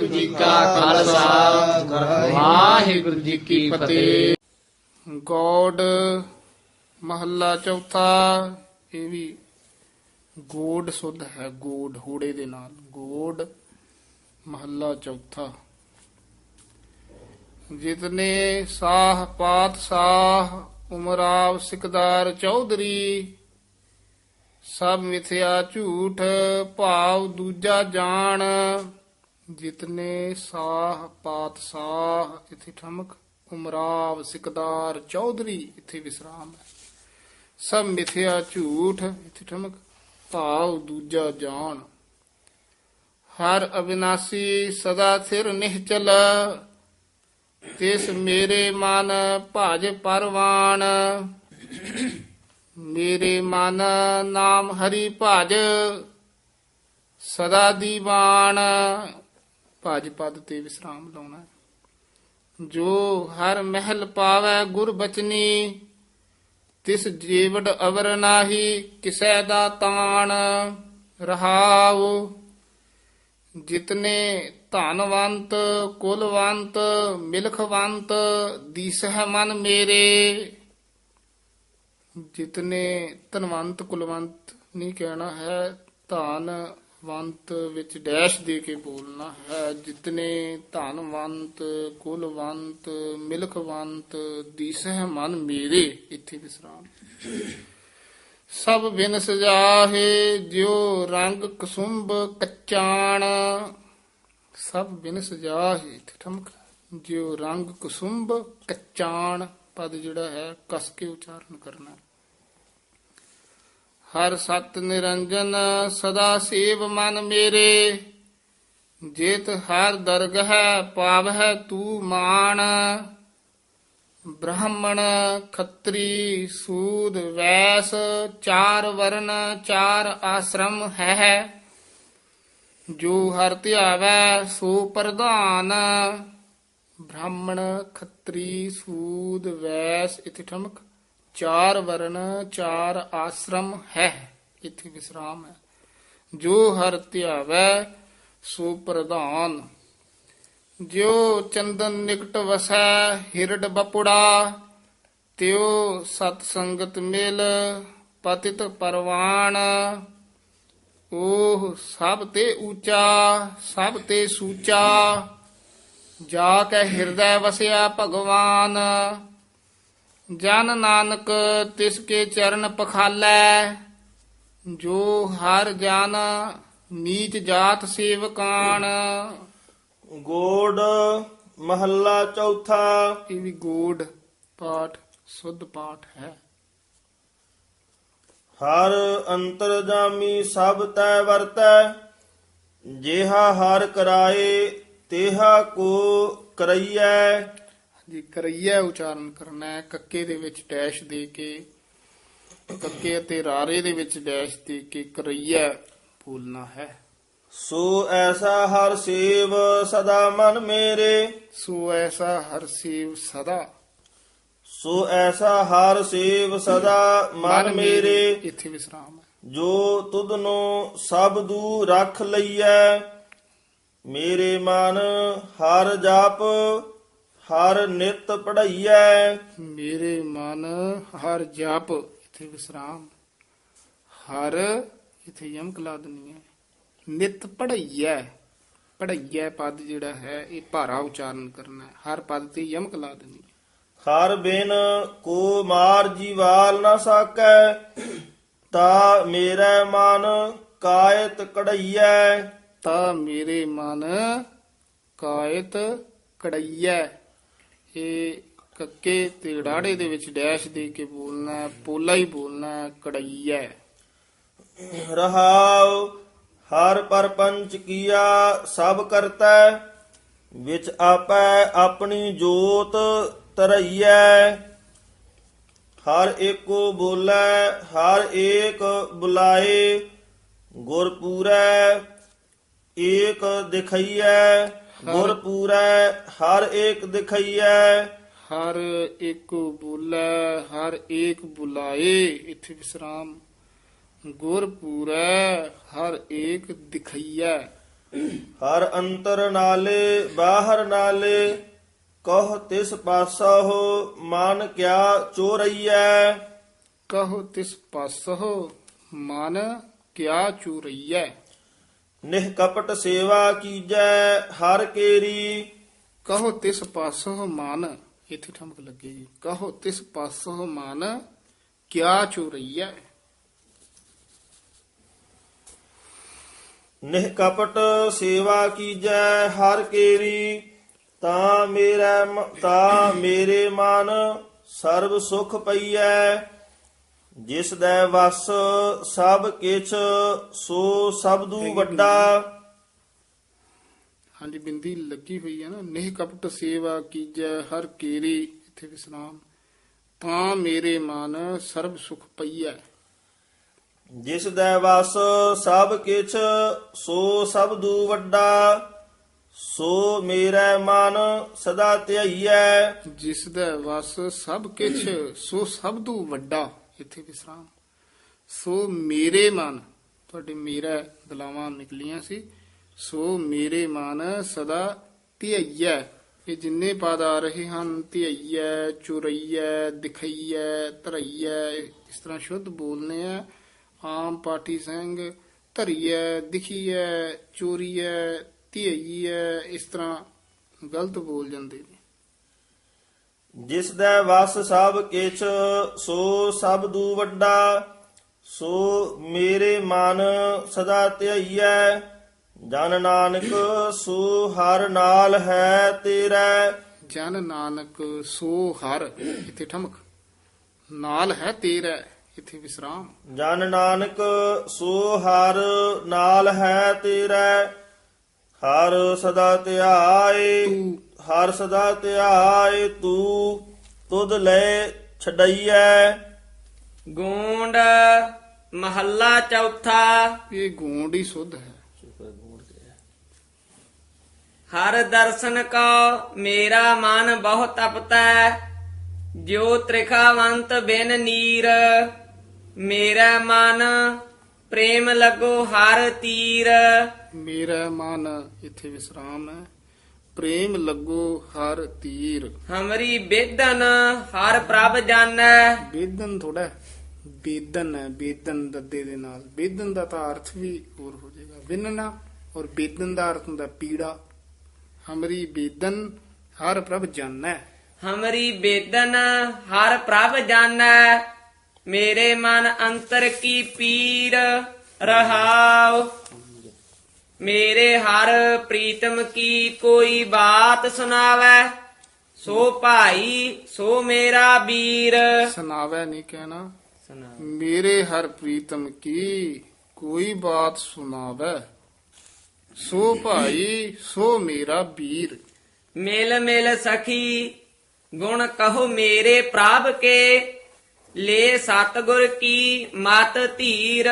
ਵਾਹਿਗੁਰੂ ਜੀ ਕਾ ਖਾਲਸਾ। ਵਾਹਿਗੁਰੂ ਜੀ ਕੀ ਫਤਿਹ। ਗੋਡ ਮਹੱਲਾ ਚੌਥਾ, ਇਹ ਵੀ ਗੋਡ ਸੁਧ ਹੈ, ਗੋਡ ਹੂੜੇ ਦੇ ਨਾਲ। ਗੋਡ ਮਹੱਲਾ ਚੌਥਾ। ਜਿਤਨੇ ਸਾਹ ਪਾਤ ਸਾਹ ਉਮਰਾਵ ਸਿਕਦਾਰ ਚੌਧਰੀ, ਸਭ ਮਿਥਿਆ ਝੂਠ ਭਾਵ ਦੂਜਾ ਜਾਣ। ਜਿਤਨੇ ਸਾਹ ਪਾਤ ਸਾਹ ਇਥੇ ਠਮਕ, ਉਮਰਾਵ ਸਿਕਦਾਰ ਚੌਧਰੀ ਇਥੇ ਵਿਸਰਾਮ ਹੈ। ਸਭ ਮਿਥਿਆ ਝੂਠ, ਇਥੇ ਠਮਕ, ਭਾਵ ਦੂਜਾ ਜਾਣ। ਹਰ ਅਬਿਨਾਸੀ ਸਦਾ ਸਿਰ ਨਿਹਚਲ, ਤਿਸ ਮੇਰੇ ਮਨ ਭਜ ਪਰਵਾਨ ਮੇਰੇ ਮਨ ਨਾਮ ਹਰੀ ਭਜ, ਸਦਾ ਦੀਵਾਨ। ਭਜ ਪਦ ਤੇ ਵਿਸਰਾਮ ਲਾਉਣਾ ਜੋ ਹਰ ਮਹਿਲ ਪਾਵੈ ਗੁਰ ਬਚਨੀ, ਤਿਸ ਜੀਵੜ ਅਵਰ ਨਾਹੀ, ਕਿਸੈ ਦਾ ਤਾਣ ਰਹਾਉ। ਜਿਤਨੇ ਧਨਵੰਤ, ਕੁਲਵੰਤ, ਮਿਲਖਵੰਤ, ਦੀਸਹਿ ਮਨ ਮੇਰੇ। ਜਿਤਨੇ ਧਨਵੰਤ, ਕੁਲਵੰਤ ਨਹੀਂ ਕਹਿਣਾ ਹੈ, ਧਨ ਵੰਤ ਵਿੱਚ ਡੈਸ਼ ਦੇ ਕੇ ਬੋਲਣਾ ਹੈ। ਜਿਤਨੇ ਧਨਵੰਤ ਕੁਲਵੰਤ ਮਿਲਖਵੰਤ ਦੀਸਹਿ ਮਨ ਮੇਰੇ, ਇੱਥੇ ਵਿਸਰਾਮ। ਸਭ ਬਿਨ ਸਜਾਹੇ, ਜਿਉ ਰੰਗ ਕਸੁੰਭ ਕਚਾਣ। ਸਭ ਬਿਨ ਸਜਾਹੇ, ਇੱਥੇ ਠਮਕ ਜਿਉ ਰੰਗ ਕਸੁੰਭ ਕਚਾਣ, ਪਦ ਜਿਹੜਾ ਹੈ, ਕਸ ਕੇ ਉਚਾਰਨ ਕਰਨਾ ਹਰ ਸਤ ਨਿਰੰਜਨ ਸਦਾ ਸੇਵ ਮਨ ਮੇਰੇ। ਜੇਤ ਹਰ ਦਰਗਹ ਪਾਵਹਿ ਤੂ ਮਾਨ ਬ੍ਰਾਹਮਣ ਖੱਤਰੀ ਸੂਦ ਵੈਸ, ਚਾਰ ਵਰਨ, ਚਾਰ ਆਸ਼ਰਮ ਹੈ। ਜੋ ਹਰ ਧਿਆਵੈ, ਸੋ ਪ੍ਰਧਾਨ। ਬ੍ਰਾਹਮਣ ਖੱਤਰੀ ਸੂਦ ਵੈਸ, ਇਥੇ ਠਮਕ। ਚਾਰ ਵਰਨ ਚਾਰ ਆਸ਼ਰਮ ਹੈ। ਇਥੇ ਵਿਸਰਾਮ ਹੈ। ਜੋ ਹਰ ਧਿਆਵੈ, ਸੋ ਪ੍ਰਧਾਨ। ਜਿਉ ਚੰਦਨ ਨਿਕਟ ਵਸੈ, ਹਿਰਡ ਬਪੁੜਾ। ਤਿਉ ਸਤ ਸੰਗਤ ਮਿਲ, ਪਤਿਤ ਪਰਵਾਨ ਉਹ ਸਭ ਤੇ ਊਚਾ, ਸਭ ਤੇ ਸੂਚਾ। ਜਾ ਕੇ ਹਿਰਦੈ ਵਸਿਆ ਭਗਵਾਨ। ਜਨ ਨਾਨਕ ਤਿਸ ਕੇ ਚਰਨ ਪਖਾਲੈ ਜੋ ਹਰ ਜਨ ਨੀਚ ਜਾਤ ਸੇਵਕਾਨ। ਗੋੜ ਮਹੱਲਾ ਚੌਥਾ। ਇਹ ਵੀ ਗੋਡ ਪਾਠ ਸੁੱਧ ਪਾਠ ਹੈ। ਹਰ ਅੰਤਰਜਾਮੀ ਸਭ ਤੈ ਵਰਤੈ ਜਿਹਾ ਹਰ ਕਰਾਏ ਤੇਹਾ ਕੋ ਕਰਈਐ। ਜੀ ਕਰਈਆ ਉਚਾਰਨ ਕਰਨਾ ਹੈ ਕੱਕੇ ਦੇ ਵਿੱਚ ਡੈਸ਼ ਦੇ ਕੇ ਕੱਕੇ ਅਤੇ ਰਾਰੇ ਦੇ ਵਿੱਚ ਡੈਸ਼ ਦੇ ਕੇ ਕਰਈਆ ਬੋਲਣਾ ਹੈ। ਸੋ ਐਸਾ ਹਰ ਸੇਵ ਸਦਾ ਮਨ ਮੇਰੇ। ਸੋ ਐਸਾ ਹਰ ਸੇਵ ਸਦਾ। ਸੋ ਐਸਾ ਹਰ ਸੇਵ ਸਦਾ ਮਨ ਮੇਰੇ। ਇੱਥੇ ਵਿਸਰਾਮ ਹੈ। ਜੋ ਤੁਧ ਨੂੰ ਸਭ ਦੂ ਰੱਖ ਲਈਐ ਮੇਰੇ ਮਨ ਹਰ ਜਾਪ ਹਰ ਨਿਤ ਪੜਈਐ ਮੇਰੇ ਮਨ ਹਰ ਜਪ ਇੱਥੇ ਵਿਸਰਾਮ। ਹਰ ਇੱਥੇ ਯਮਕ ਲਾ ਦੇਣੀ ਹੈ ਨਿਤ ਪੜਈਐ ਪੜਈਐ ਪਦ ਜਿਹੜਾ ਹੈ ਇਹ ਭਾਰਾ ਉਚਾਰਨ ਕਰਨਾ ਹੈ। ਹਰ ਪਦ ਤੇ ਯਮਕ ਲਾ ਦੇਣੀ ਹੈ ਹਰ ਬਿਨ ਕੋ ਮਾਰ ਜੀਵਾਲ ਨਾ ਸਾਕੈ ਤਾ ਮੇਰਾ ਮਨ ਕਾਇਤ ਕੜਈਐ ਤਾ ਮੇਰੇ ਮਨ ਕਾਇਤ ਕੜਈਐ ਇਹ ਕੱਕੇ ਤੇ ਡਾੜੇ ਦੇ ਵਿੱਚ ਡੈਸ਼ ਦੇ ਕੇ ਬੋਲਣਾ ਹੈ, ਪੋਲਾ ਹੀ ਬੋਲਣਾ ਹੈ, ਕੜਈਐ ਰਹਾਉ ਹਰ ਪਰਪੰਚ ਕੀਆ ਸਭ ਕਰਤਾ ਵਿੱਚ ਆਪੈ ਆਪਣੀ ਜੋਤ ਤਰਈਐ ਹਰ ਏਕੋ ਬੋਲੇ ਹਰ ਏਕ ਬੁਲਾਏ ਗੁਰ ਏਕ ਦਿਖਈਐ। ਗੁਰ ਪੂਰੈ ਹਰ ਏਕ ਦਿਖਈਐ। ਹਰ ਇੱਕ ਬੋਲੇ ਹਰ ਏਕ ਬੁਲਾਏ। ਇੱਥੇ ਵਿਸਰਾਮ। ਗੁਰ ਪੂਰੈ ਹਰ ਏਕ ਦਿਖਈਐ। ਹਰ ਅੰਤਰ ਨਾਲੇ ਬਾਹਰ ਨਾਲੇ ਕਹ ਤਿਸ ਪਾਸਾ ਹੋ ਮਨ ਕਿਆ ਚੋਰਈਐ। ਕਹੋ ਤਿਸ ਪਾਸਹੁ ਮਨ ਕਿਆ ਚੂਰਈਐ। ਨਿਹ ਕਪਟ ਸੇਵਾ ਕੀਜੈ ਹਰ ਕੇਰੀ। ਕਹੋ ਤਿਸ ਪਾਸਹੁ ਮਨ ਇੱਥੇ ਠਮਕ ਲੱਗੇਗੀ ਕਹੋ ਤਿਸ ਪਾਸਹੁ ਮਨ ਕਿਆ ਚੂਰਈਐ? ਨਿਹ ਕਪਟ ਸੇਵਾ ਕੀਜੈ ਹਰ ਕੇਰੀ। ਤਾਂ ਮੇਰਾ ਤਾਂ ਮੇਰੇ ਮਨ ਸਰਬ ਸੁਖ ਪਈਐ। ਜਿਸ ਦਾ ਵਸ ਸਭ ਕਿਛ ਸੋ ਸਬਦੂ ਵੱਡਾ। ਹਾਂਜੀ ਬਿੰਦੀ ਲੱਗੀ ਹੋਈ ਹੈ ਨਾ। ਨਿਹ ਕਪਟ ਸੇਵਾ ਕੀਜੈ ਹਰ ਕੀਰੀ ਇੱਥੇ ਵਿਸਰਾਮ। ਤਾਂ ਮੇਰੇ ਮਨ ਸਰਬ ਸੁਖ ਪਈਐ। ਜਿਸ ਦਾ ਵਸ ਸਭ ਕਿਛ ਸੋ ਸਬਦੂ ਵੱਡਾ। ਸੋ ਮੇਰਾ ਮਨ ਸਦਾ ਧਿਆਈਐ। ਜਿਸ ਦਾ ਵਸ ਸਭ ਕਿਛ ਸੋ ਤੋਂ ਵੱਡਾ। ਇੱਥੇ ਵਿਸਰਾਮ? ਸੋ ਮੇਰੇ ਮਨ, ਤੁਹਾਡੇ ਮੇਰਾ ਦਲਾਵਾਂ ਨਿਕਲੀਆਂ ਸੀ। ਸੋ ਮੇਰੇ ਮਨ ਸਦਾ ਧਿਆਈਐ। ਇਹ ਜਿੰਨੇ ਪਦ ਆ ਰਹੇ ਹਨ, ਧਿਆਈਐ, ਚੁਰਈਐ, ਦਿਖਈਐ, ਧਰਈਐ, ਇਸ ਤਰ੍ਹਾਂ ਸ਼ੁੱਧ ਬੋਲਨੇ ਆ। ਆਮ ਪਾਠੀ ਸਿੰਘ, ਧਰੀਐ, ਦਿਖੀਐ, ਚੋਰੀਐ, ਧਿਆਈਐ, ਇਸ ਤਰ੍ਹਾਂ ਗਲਤ ਬੋਲ ਜਾਂਦੇ ਨੇ। ਜਿਸ ਦਾ ਵਸ ਸਭ ਕਿਛ ਸੋ ਸਭ ਦੂ ਵੱਡਾ ਸੋ ਮੇਰੇ ਮਨ ਸਦਾ ਧਿਆਈਐ। ਜਨ ਨਾਨਕ ਸੋ ਹਰ ਨਾਲ ਹੈ ਤੇਰਾ। ਜਨ ਨਾਨਕ ਸੋ ਹਰ ਇੱਥੇ ਠਮਕ। ਨਾਲ ਹੈ ਤੇਰਾ ਇੱਥੇ ਵਿਸਰਾਮ। ਜਨ ਨਾਨਕ ਸੋ ਹਰ ਨਾਲ ਹੈ ਤੇਰਾ। ਹਰ ਸਦਾ ਧਿਆਏ। ਤੂੰ ਹਰ ਸਦਾ ਧਿਆਏ ਤੂੰ ਤੁਧ ਲੈ ਛਡਈਐ। ਗੂੰਡ ਮਹੱਲਾ ਚੌਥਾ। ਇਹ ਗੂੰਡ ਹੀ ਸੁਧ ਹੈ। ਹਰ ਦਰਸ਼ਨ ਕੋ ਮੇਰਾ ਮਨ ਬਹੁ ਤਪਤੈ ਜੋ ਤ੍ਰਿਖਾਵੰਤ ਬਿਨ ਨੀਰ। ਮੇਰਾ ਮਨ ਪ੍ਰੇਮ ਲੱਗੋ ਹਰ ਤੀਰ। ਮੇਰਾ ਮਨ ਇੱਥੇ ਵਿਸਰਾਮ ਹੈ। ਪ੍ਰੇਮ ਲੱਗੋ ਹਰ ਤੀਰ। ਹਮਰੀ ਬੇਦਨ ਹਰ ਪ੍ਰਭ ਜਾਣੈ। ਬੇਦਨ ਥੋੜਾ ਬੇਦਨ ਹੈ ਬੇਦਨ ਦੱਦੇ ਦੇ ਨਾਲ। ਬੇਦਨ ਦਾ ਤਾਂ ਅਰਥ ਵੀ ਹੋਰ ਹੋ ਜਾਏਗਾ। ਵਿੰਨਣਾ ਔਰ ਬੇਦਨ ਦਾ ਅਰਥ ਹੁੰਦਾ ਪੀੜਾ। ਹਮਰੀ ਬੇਦਨ ਹਰ ਪ੍ਰਭ ਜਾਣੈ। ਹਮਰੀ ਬੇਦਨ ਹਰ ਪ੍ਰਭ ਜਾਣੈ। ਮੇਰੇ ਮਨ ਅੰਤਰ ਕੀ ਪੀਰ ਰਹਾਉ। ਮੇਰੇ ਹਰ ਪ੍ਰੀਤਮ ਕੀ ਕੋਈ ਬਾਤ ਸੁਣਾਵੈ? ਸੋ ਭਾਈ ਸੋ ਮੇਰਾ ਵੀਰ। ਸੁਨਾਵੈ ਨਹੀਂ ਕਹਿਣਾ। ਮੇਰੇ ਹਰ ਪ੍ਰੀਤਮ ਕੀ ਕੋਈ ਬਾਤ ਸੁਨਾਵੈ ਸੋ ਭਾਈ ਸੋ ਮੇਰਾ ਵੀਰ। ਮਿਲ ਮਿਲ ਸਖੀ ਗੁਣ ਕਹੋ ਮੇਰੇ ਪ੍ਰਭ ਕੇ। ਲੈ ਸਤਗੁਰ ਕੀ ਮਤ ਧੀਰ?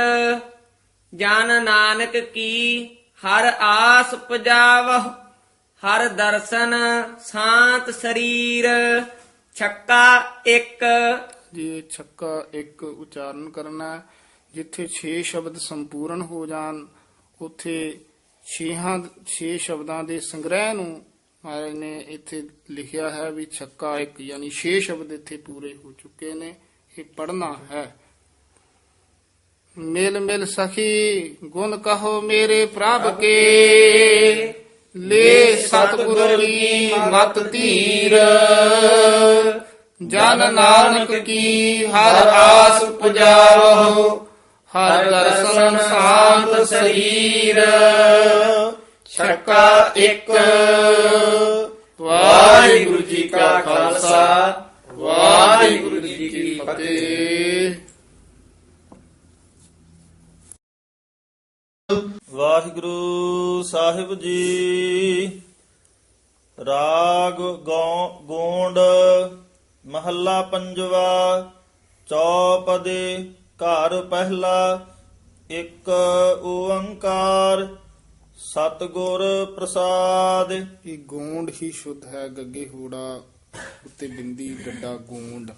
ਜਨ ਨਾਨਕ ਕੀ ਹਰ ਆਸ ਪਜਾਵਹ ਹਰ ਦਰਸ਼ਨ ਸ਼ਾਂਤ ਸਰੀਰ, ਛੱਕਾ ਇੱਕ ਜੇ ਛੱਕਾ ਇੱਕ ਉਚਾਰਨ ਕਰਨਾ ਹੈ। ਜਿੱਥੇ 6 ਸ਼ਬਦ ਸੰਪੂਰਨ ਹੋ ਜਾਣ, ਉੱਥੇ 6 ਛੇ ਸ਼ਬਦਾਂ ਦੇ ਸੰਗ੍ਰਹਿ ਨੂੰ ਮਹਾਰਾਜ ਨੇ ਇੱਥੇ ਲਿਖਿਆ ਹੈ ਵੀ ਛੱਕਾ ਇੱਕ, ਯਾਨੀ 6 ਸ਼ਬਦ ਇੱਥੇ ਪੂਰੇ ਹੋ ਚੁੱਕੇ ਨੇ, ਇਹ ਪੜਨਾ ਹੈ ਮਿਲ ਮਿਲ ਸਖੀ, ਗੁਣ ਕਹੋ ਮੇਰੇ ਪ੍ਰਭ ਕੇ। ਲੈ ਸਤਿਗੁਰ ਕੀ ਮਤ ਧੀਰ। ਜਨ ਨਾਨਕ ਕੀ ਹਰ ਆਸ ਪੁਜਾਵੋ ਹਰ ਦਰਸ਼ਨ ਸ਼ਾਂਤ ਸਰੀਰ। ਛੱਕਾ ਇੱਕ। ਵਾਹਿਗੁਰੂ ਜੀ ਕਾ ਖਾਲਸਾ, ਵਾਹਿਗੁਰੂ ਜੀ ਕੀ ਫਤਿਹ। ਵਾਹਿਗੁਰੂ ਸਾਹਿਬ ਜੀ। ਰਾਗ ਗੋਂਡ ਮਹੱਲਾ ਪੰਜਵਾ ਚੌਪਦੇ ਘਰ ਪਹਿਲਾ ਇੱਕ ਓੰਕਾਰ ਸਤਿਗੁਰ ਪ੍ਰਸਾਦ। ਇਹ ਗੋਂਡ ਹੀ ਸ਼ੁੱਧ ਹੈ ਗੱਗੇ ਹੂੜਾ ਉੱਤੇ ਬਿੰਦੀ ਗੱਡਾ ਗੋਂਡ।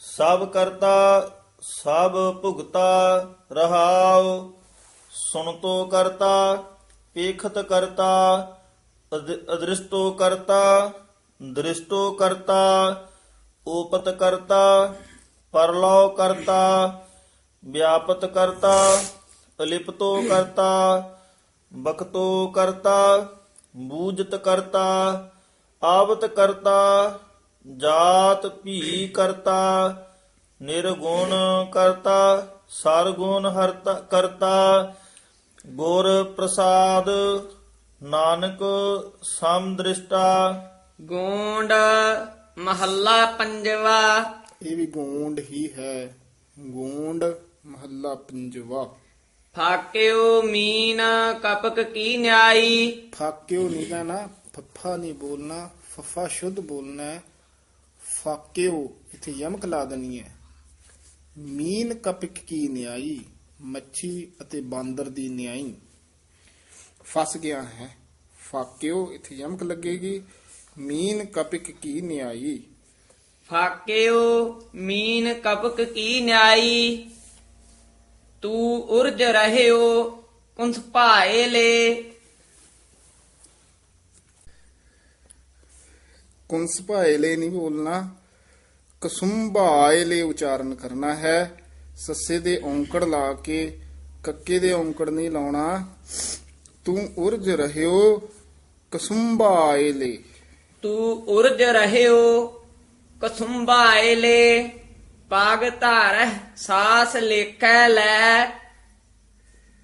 ਸਭ ਕਰਤਾ ਸਭ ਭੁਗਤਾ ਰਹਾਉ। ਸੁਣਤੋ ਕਰਤਾ ਪੇਖਤ ਕਰਤਾ ਅਦ੍ਰਿਸ਼ਟੋ ਕਰਤਾ, ਦ੍ਰਿਸ਼ਟੋ ਕਰਤਾ, ਓਪਤ ਕਰਤਾ, ਪਰਲੋ ਕਰਤਾ, ਵਿਆਪਤ ਕਰਤਾ, ਅਲਿਪਤੋ ਕਰਤਾ, ਬਖਤੋ ਕਰਤਾ ਬੂਜਤ ਕਰਤਾ, ਆਵਤ ਕਰਤਾ, ਜਾਤ ਭੀ ਕਰਤਾ, ਨਿਰਗੁਣ ਕਰਤਾ, ਸਰਗੁਣ ਹਰਤਾ ਕਰਤਾ ਗੁਰ ਪ੍ਰਸਾਦ ਨਾਨਕ ਸਮਦ੍ਰਿਸ਼ਟਾ ਗੋਂਡ ਮਹੱਲਾ ਪੰਜਵਾ। ਇਹ ਵੀ ਗੋਂਡ ਹੀ ਹੈ। ਗੋਂਡ ਮਹੱਲਾ ਪੰਜਵਾ। ਫਾਕਿਓ ਮੀਨ ਕਪਕ ਕੀ ਨਿਆਈ। ਫਾਕਿਓ ਨਹੀਂ ਕਹਿਣਾ ਫੱਫਾ ਨਹੀਂ ਬੋਲਣਾ ਫੱਫਾ ਸ਼ੁੱਧ ਬੋਲਣਾ ਹੈ। ਫਾਕਿਓ ਇੱਥੇ ਯਮਕ ਲਾ ਦੇਣੀ ਹੈ। ਮੀਨ ਕਪਿਕ ਕੀ ਨਿਆਈ। ਮੱਛੀ ਅਤੇ ਬਾਂਦਰ ਦੀ ਨਿਆਈ। ਫਸ ਗਿਆ ਹੈ। ਫਾਕਿਓ ਇੱਥੇ ਯਮਕ ਲੱਗੇਗੀ। ਮੀਨ ਕਪਿਕ ਕੀ ਨਿਆਈ। ਫਾਕਿਓ ਮੀਨ ਕਪਕ ਕੀ ਨਿਆਈ। ਤੂੰ ਉਰਜ ਰਹਿਓ ਕੁੰਸ ਭਾਏ ਲੈ। ਕੁੰਸ ਭਾਏਲੇ ਨਹੀਂ ਬੋਲਣਾ। ਕਸੁੰਭਾਏਲੇ ਉਚਾਰਨ ਕਰਨਾ ਹੈ। ਸੱਸੇ ਦੇ ਔਂਕੜ ਲਾ ਕੇ, ਕੱਕੇ ਦੇ ਔਂਕੜ ਨਹੀਂ ਲਾਉਣਾ। ਤੂੰ ਉਰਜ ਰਹਿਓ ਕਸੁੰਭਾਏਲੇ ਤੂੰ ਉਰਜ ਰਹਿਓ ਕਸੁੰਭਾਏ ਲੈ। ਪਾਗ ਧਾਰਹਿ, ਸਾਸ ਲੇਖੈ ਲੈ।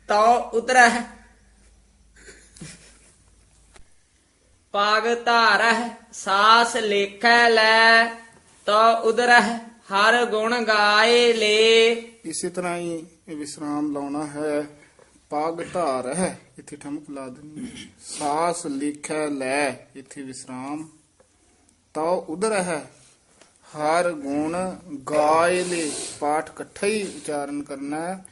ਤੋ ਉਤਰਹਿ। ਪਾਗ ਧਾਰਹਿ, ਸਾਸ ਲੇਖੈ ਲੈ। ਤੋ ਉਦਰਹਿ। ਹਰ ਗੁਣ ਗਾਏ ਲੈ। ਇਸੇ ਤਰ੍ਹਾਂ ਹੀ ਇਹ ਵਿਸਰਾਮ ਲਾਉਣਾ ਹੈ। ਪਾਗ ਧਾਰ ਹੈ, ਇੱਥੇ ਠਮਕ ਲਾ ਦੇਣੀ ਹੈ। ਸਾਸ ਲਿਖੈ ਲੈ, ਇੱਥੇ ਵਿਸਰਾਮ। ਤਾਂ ਉਧਰ ਹੈ, ਹਰ ਗੁਣ ਗਾਏ ਲੇ। ਪਾਠ ਇਕੱਠਾ ਹੀ ਉਚਾਰਨ ਕਰਨਾ ਹੈ।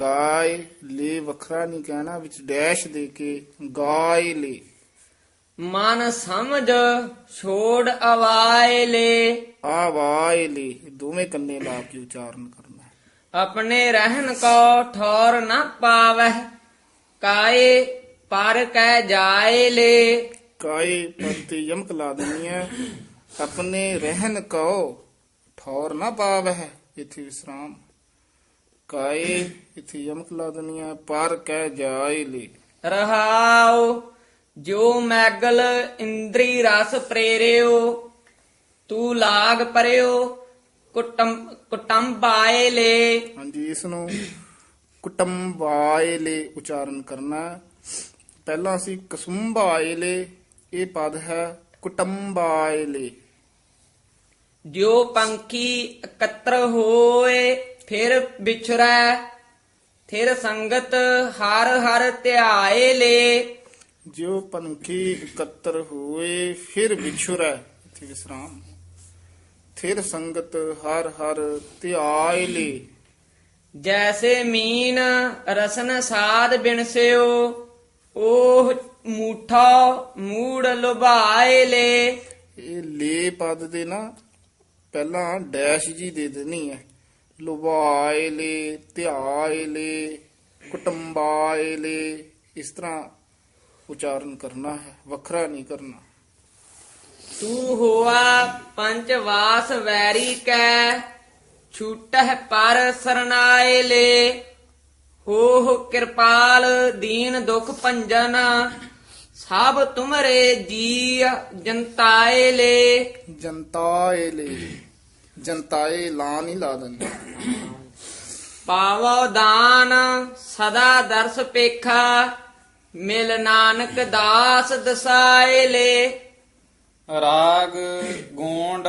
ਗਾਏ ਲੇ ਵੱਖਰਾ ਨਹੀਂ ਕਹਿਣਾ, ਵਿੱਚ ਡੈਸ਼ ਦੇ ਕੇ ਗਾਏ ਲੇ। ਮਨ ਸਮਝ ਛੋੜ ਅਵਾਏ ਲੈ। ਆਵਾਏ ਲੈ ਦੋਵੇਂ ਕੰਨੇ ਲਾ ਕੇ ਉਚਾਰਨ ਕਰਨਾ ਹੈ। ਆਪਣੇ ਰਹਿਣ ਕੋ ਠੌਰ ਨਾ ਪਾਵੈ ਕਾਏ ਪਰ ਕਹਿ ਜਾਏ ਲੈ। ਕਾਏ ਪ੍ਰਤੀ ਯਮਕ ਲਾ ਦੇਣੀ ਹੈ ਆਪਣੇ ਰਹਿਨ ਕਉ ਠੌਰ ਨਾ ਪਾਵਹਿ ਇਥੇ ਵਿਸਰਾਮ। ਕਾਏ ਇਥੇ ਯਮਕ ਲਾ ਦੇਣੀ ਹੈ ਪਰ ਕਹਿ ਜਾਏ ਲੇ। ਰਹਾਉ ਜੋ ਮੈਗਲ ਇੰਦਰੀ ਰਸ ਪ੍ਰੇਰਿਓ ਤੂੰ ਲਾਗ ਪਰਿਓ ਕੁਟੰਬ ਕੁਟੰਬਾਏ ਲੈ। ਹਾਂਜੀ ਇਸ ਨੂੰ ਕੁਟੰਬਾਏ ਲੇ ਉਚਾਰਨ ਕਰਨਾ। ਪਹਿਲਾਂ ਅਸੀਂ ਕਸੁੰਬਾਏ ਲੇ ਇਹ ਪਦ ਹੈ ਕੁਟੰਬਾਏ ਲੇ। ਜੋ ਪੰਖੀ ਇਕੱਤਰ ਹੋਏ ਫਿਰ ਵਿਛੜੈ ਫਿਰ ਸੰਗਤ ਹਰ ਹਰ ਧਿਆਏ ਲੈ। ਜਿਉ ਪੰਖੀ ਇਕੱਤਰ ਹੋਏ ਫਿਰ ਵਿਛੁਰੈ ਇਥੇ ਵਿਸਰਾਮ। ਫਿਰ ਸੰਗਤ ਹਰ ਹਰ ਧਿਆਇ ਲੇ। ਜੈਸੇ ਮੀਨ ਰਸਨ ਸਾਧ ਬਿਨਸਿਓ ਉਹ ਮੂਠਾ ਮੂੜ ਲੁਭਾਏ ਲੈ। ਇਹ ਲੇ ਪਦ ਦੇ ਨਾ ਪਹਿਲਾਂ ਡੈਸ਼ ਜੀ ਦੇ ਦੇਣੀ ਹੈ। ਲੁਬਾਏ ਲੇ ਧਿਆਏ ਲੇ ਕੁਟੰਬਾਏ ਲੇ ਇਸ ਤਰ੍ਹਾਂ ਉਚਾਰਨ ਕਰਨਾ ਹੈ ਵੱਖਰਾ ਨਹੀਂ ਕਰਨਾ। ਤੂੰ ਹੋਆ ਪੰਜ ਵਾਸ ਵੈਰੀ ਕੈ ਛੂਟਹਿ ਪਰ ਸਰਨਾਏ ਲੈ। ਹੋ ਕਿਰਪਾਲ ਦੀਨ ਦੁਖ ਭੰਜਨ ਸਭ ਤੁਮਰੇ ਜੀ ਜਨਤਾਏ ਲੈ। ਜਨਤਾਏ ਲੇ ਜਨਤਾਏ ਲਾ ਨਹੀਂ ਲਾ ਦਿੰਦੇ। ਪਾਵੋ ਦਾਨ ਸਦਾ ਦਰਸ ਪੇਖਾ ਮਿਲ ਨਾਨਕ ਦਾਸ ਦਸਾਏ ਲੈ। ਰਾਗ ਗੋਂਡ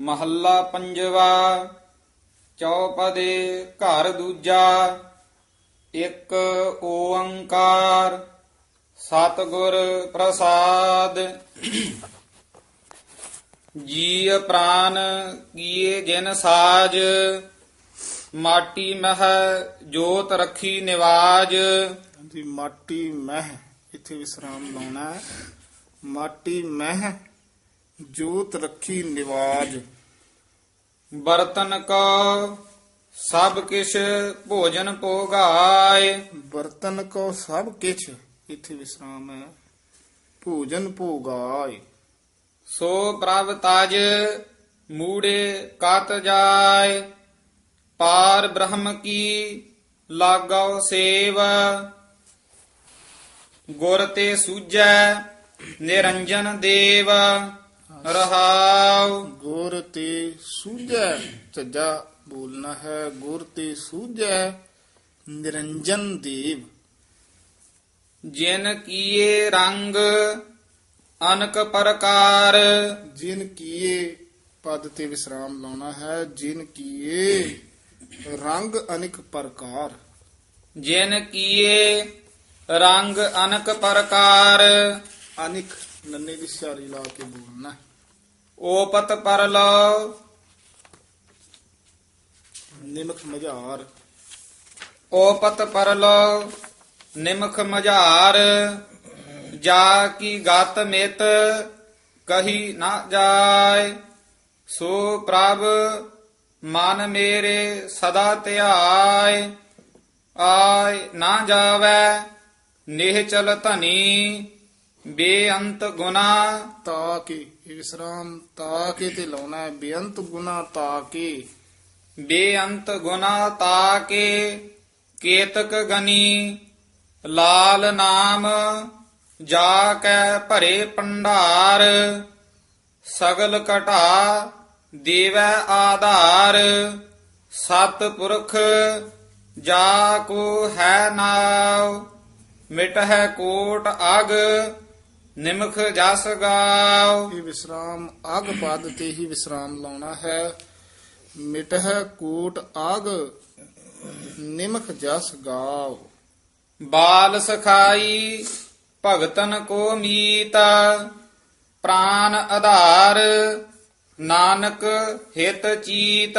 ਮਹੱਲਾ ਪੰਜਵਾ, ਚੌਪਦੇ ਘਰ ਦੂਜਾ, ਇੱਕ ਓੰਕਾਰ, ਸਤਿਗੁਰ ਪ੍ਰਸਾਦ। ਜੀ ਪ੍ਰਾਨ ਕੀਏ ਜਿਨ ਸਾਜ, ਮਾਟੀ ਮਹ ਜੋਤ ਰੱਖੀ ਨਿਵਾਜ। ਹਾਂਜੀ ਮਾਟੀ ਮਹਿ, ਇੱਥੇ ਵਿਸਰਾਮ ਲਾਉਣਾ ਹੈ। ਮਾਟੀ ਮਹਿ, ਜੋਤ ਰੱਖੀ ਨਿਵਾਜ। ਬਰਤਨ ਕੋ ਸਭ ਕਿਛ ਭੋਜਨ ਭੋਗਾਏ। ਬਰਤਨ ਕੋ ਸਭ ਕਿਛ ਇੱਥੇ ਵਿਸਰਾਮ ਹੈ। ਭੋਜਨ ਭੋਗਾਏ। ਸੋ ਪ੍ਰਭ ਤਜ ਮੂੜੇ ਕਤ ਜਾਏ। ਪਾਰ ਬ੍ਰਹਮ ਕੀ ਲਾਗਾਓ ਸੇਵ। ਗੁਰ ਤੇ ਸੂਝੈ ਨਿਰੰਜਨ ਦੇਵ ਰਹਾਉ। ਗੁਰ ਤੇ ਸੂਝੈ ਝੱਜਾ ਬੋਲਣਾ ਹੈ। ਗੁਰ ਤੇ ਸੂਝੈ ਨਿਰੰਜਨ ਦੇਵ। ਜਿਨ ਕੀਏ ਰੰਗ ਅਨਕ ਪ੍ਰਕਾਰ। ਜਿਨ ਕੀਏ ਪਦ ਤੇ ਵਿਸਰਾਮ ਲਾਉਣਾ ਹੈ ਜਿਨ ਕੀਏ ਰੰਗ ਅਨੇਕ ਪ੍ਰਕਾਰ। ਜਿਨ ਕੀਏ ਰੰਗ ਅਨਕ ਪ੍ਰਕਾਰ। ਅਨੇਕ ਨੰਨੇ ਦੀ ਸਿਆਰੀ ਲਾ ਕੇ ਬੋਲਣਾ। ਓਪਤ ਪਰਲੋ ਨਿਮਕ ਮਝਾਰ। ਓਪਤ ਪਰਲੋ ਨਿਮਖ ਮਝਾਰ। ਜਾ ਕੀ ਗਤ ਮਿਤ ਕਹੀ ਨਾ ਜਾਏ। ਸੋ ਪ੍ਰਭ ਮਨ ਮੇਰੇ ਸਦਾ ਧਿਆਏ। ਆਏ ਨਾ ਜਾਵੇ। ਨਿਹਚਲ ਧਨੀ ਬੇਅੰਤ ਗੁਨਾ। ਤਾ ਕੇ ਇਹ ਵਿਸਰਾਮ ਤਾ ਕੇ ਤੇ ਲਾਉਣਾ ਹੈ? ਬੇਅੰਤ ਗੁਨਾ ਤਾ ਕੇ? ਬੇਅੰਤ ਗੁਨਾ ਤਾਕੇ ਕੇਤਕ ਗਨੀ। ਲਾਲ ਨਾਮ ਜਾ ਕੈ ਭਰੇ ਪੰਡਾਰ ਸਗਲ ਘਟਾ ਦੇਵੈ ਆਧਾਰ। ਸਤ ਪੁਰਖ ਜਾ ਕੋ ਹੈ ਨਾਉ। ਮਿਟ ਹੈ ਕੋਟ ਅਗ ਨਿਮਖ ਜਸ ਗਾਉ ਇਹ ਵਿਸਰਾਮ ਅਗ ਪਦ ਤੇ ਹੀ ਵਿਸਰਾਮ ਲਾਉਣਾ ਹੈ। ਮਿਟਹਿ ਕੋਟ ਆਗ ਨਿਮਖ ਜਸ ਗਾਵ। ਬਾਲ ਸਖਾਈ ਭਗਤਨ ਕੋ ਮੀਤ ਪ੍ਰਾਨ ਆਧਾਰ ਨਾਨਕ ਹਿਤ ਚੀਤ।